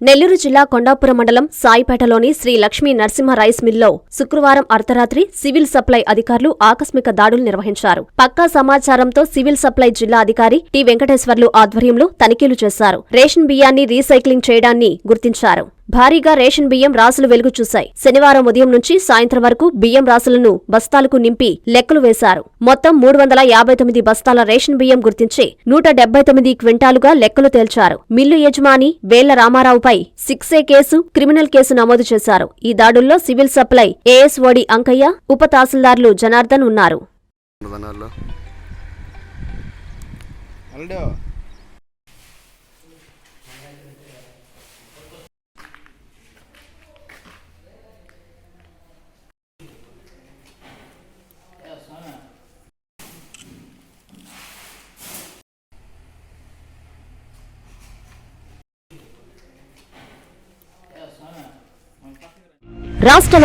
నెల్లూరు జిల్లా కొండాపురం మండలం సాయిపేటలోని శ్రీ లక్ష్మీ నరసింహ రైస్ మిల్లో శుక్రవారం అర్ధరాత్రి సివిల్ సప్లై అధికారులు ఆకస్మిక దాడులు నిర్వహించారు. పక్కా సమాచారంతో సివిల్ సప్లై జిల్లా అధికారి టి వెంకటేశ్వర్లు ఆధ్వర్యంలో తనిఖీలు చేశారు. రేషన్ బియ్యాన్ని రీసైక్లింగ్ చేయడాన్ని గుర్తించారు. భారీగా రేషన్ బియ్యం రాసులు వెలుగు చూశాయి. శనివారం ఉదయం నుంచి సాయంత్రం వరకు బియ్యం రాసులను బస్తాలకు నింపి లెక్కలు వేశారు. మొత్తం మూడు వందల యాభై తొమ్మిది బస్తాల రేషన్ బియ్యం గుర్తించి నూట డెబ్బై తొమ్మిది క్వింటాలుగా లెక్కలు తేల్చారు. మిల్లు యజమాని Vella రామారావుపై six A case criminal case నమోదు చేశారు. ఈ దాడుల్లో సివిల్ సప్లై ఏఎస్ఓడి అంకయ్య ఉప తహసీల్దార్లు జనార్దన్ ఉన్నారు. రాష్ట్ర